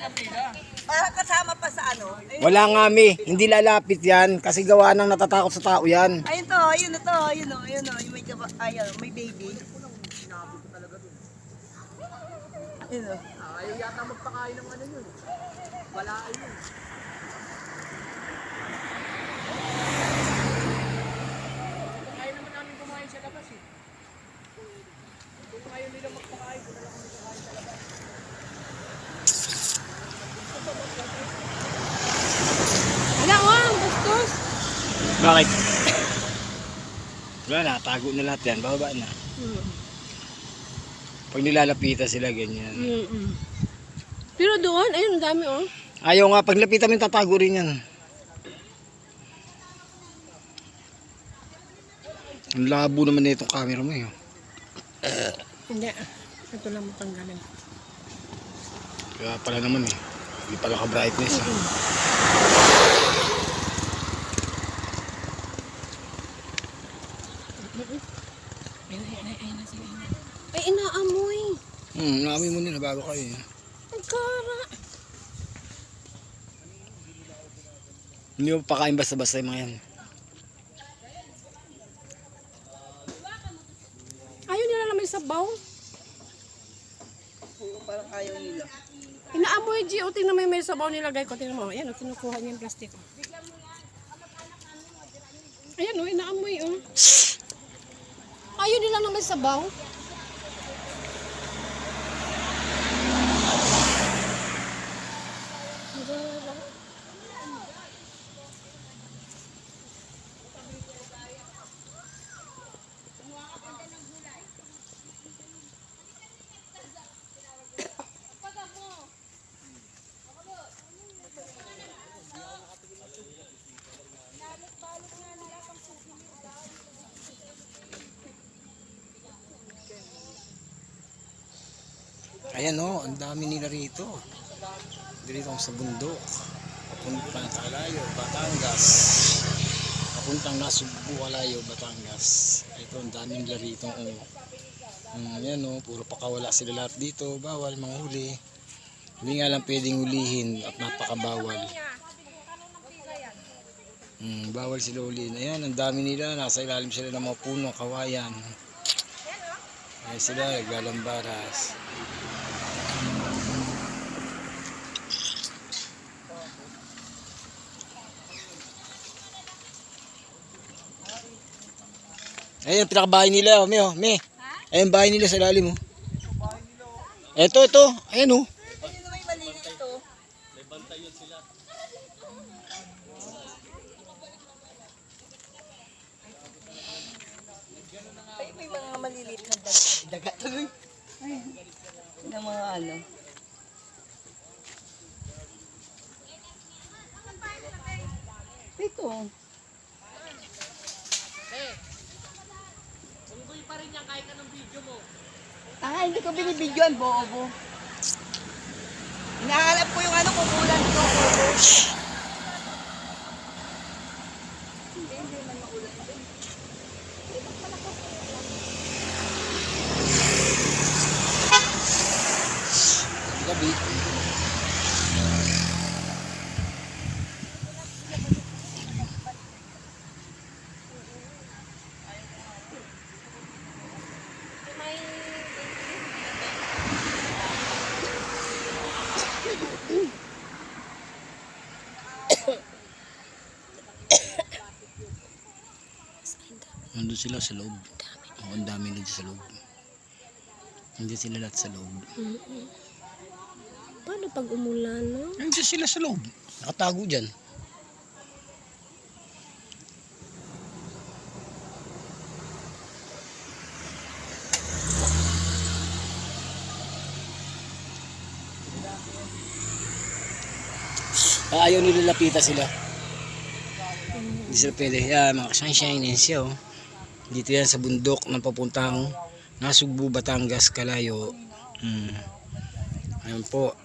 Para kasama pa sa ano. Ayun, Wala nga mi, hindi lalapit yan kasi gawa nang natatakot sa tao yan. ayun to, ayun to, ayun o, ayun o, yung may, ayun, may baby. Ayun o. Ayaw yata magpakain ng ano yun. Wala yun. Kaya naman namin kumain sa labas. Kung ayaw nila magpakain, na lang kami kakain sa labas. Wala ko, ang bastos. Bakit? Wala na, tago na lahat yan, bababa na. Pag nilalapitan sila, ganyan. Mm-mm. Pero doon, ayun, dami oh. Ayaw nga, pag lapitan mo, tatago rin yan. Ang labo naman na itong camera mo eh. Hindi. Ito lang matanggalin. Kaya pala naman eh. Hindi pala ka-brightness eh. Ayun, ayun, ayun, ayun, sige. Ay, inaamoy. Hmm, naamoy mo nila bago kayo eh. Ang kara. Hindi mo pakain basta-basta yung mga yan. Ayaw nila na may sabaw. Oo, parang ayaw nila. Inaamoy, G. O, tingnan mo may sabaw nilagay ko. Tingnan mo. Ayan, o, kinukuha niya yung plastic. Oh. Ayan, o, inaamoy, o. Ayaw nila na may sabaw. Ayan o, ang dami nila rito. Dito sa bundok. Papuntang Kalayo, Batangas. Papuntang Nasugbu, Kalayo, Batangas. Ito, ang dami nila rito. Oh. Um, yan o, puro pakawala sila lahat dito. Bawal mga huli. Hindi nga lang pwedeng hulihin at napakabawal. Hmm, bawal sila hulihin. Ayan, ang dami nila. Nasa ilalim sila ng mga puno, kawayan. Ayan sila, naglalambaras. Ayun, pinakabahay nila, oh, me, oh, me. Ayun, bahay nila sa lalim, oh. Eto, ito, ayun, oh. Ay, may mga maliliit na. Daga tuloy. Ay, na mga ano. Ito. Unggoy pa rin yan kahit anong video mo. Ah, hindi ko binibidyoan, bobo. Hinahanap ko yung ano, kukulan ko. Hindi, hindi man maulan. Gabi. Nandun sila sa loob. Oo, ang dami na dyan sa loob. Hindi sila lahat sa loob. Paano pag umulan, no? Nandiyan sila sa loob. Nakatago dyan. Ah, ayaw nila lapitan sila. Hindi sila pwede. Yan, mga sunshine yan siya. Dito yan sa bundok ng papuntang Nasugbu, Batangas, Kalayo. Hmm. Ayun po.